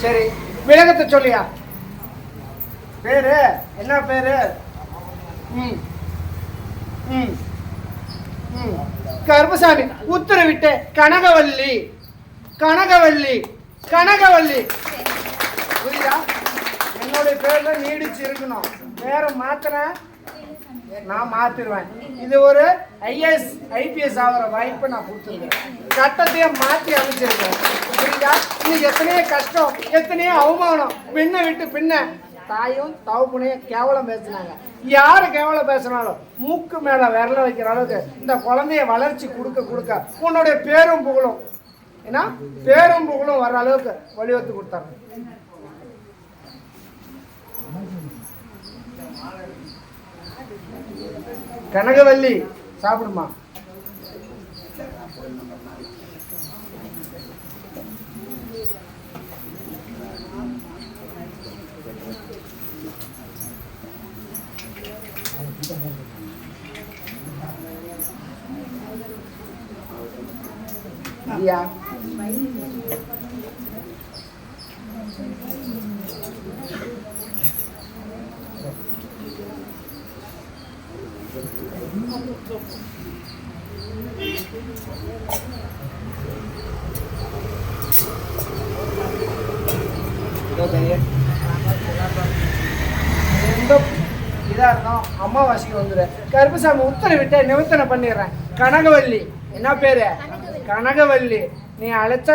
சரி விளக்கத்தை சொல்லியா? பேரு? என்ன பேரு? ம். ம். கருமசாமி கருப்பசாமி உத்தரவிட்டு கனகவல்லி கனகவல்லி கனகவல்லி. புரியுதா? என்னுடைய பேர்ல நீடிச்சு இருக்கணும். பேரை மாத்துறேன். நான் மாத்திருவேன். இது ஒரு ஐஏஎஸ் ஐபிஎஸ் ஆகிற வாய்ப்பை நான் கொடுத்துருக்கேன். சட்டத்தையே மாற்றி அமைச்சிருக்கேன். புரியுதா? இன்னைக்கு எத்தனையோ கஷ்டம் எத்தனையோ அவமானம். பின்ன விட்டு பின்ன தாயும் தவப்புனையும் கேவலம் பேசினாங்க. யார் கேவலம் பேசினாலும் மூக்கு மேலே விரல வைக்கிற அளவுக்கு இந்த குழந்தைய வளர்ச்சி கொடுக்க கொடுக்க உன்னுடைய பேரும் புகழும். ஏன்னா பேரும் புகழும் வர அளவுக்கு வழிவகுத்து கொடுத்தாங்க. கனகவல்லி சாப்பிடுமா? Yeah. எந்த இதா இருந்தோம் அம்மாவாசைக்கு வந்துடுறேன் கருப்புசாமி உத்தரவிட்டு நிவர்த்தனை பண்ணிடுறேன். கனகவல்லி. என்ன பேரு? கனகவல்லி நீ அழைச்ச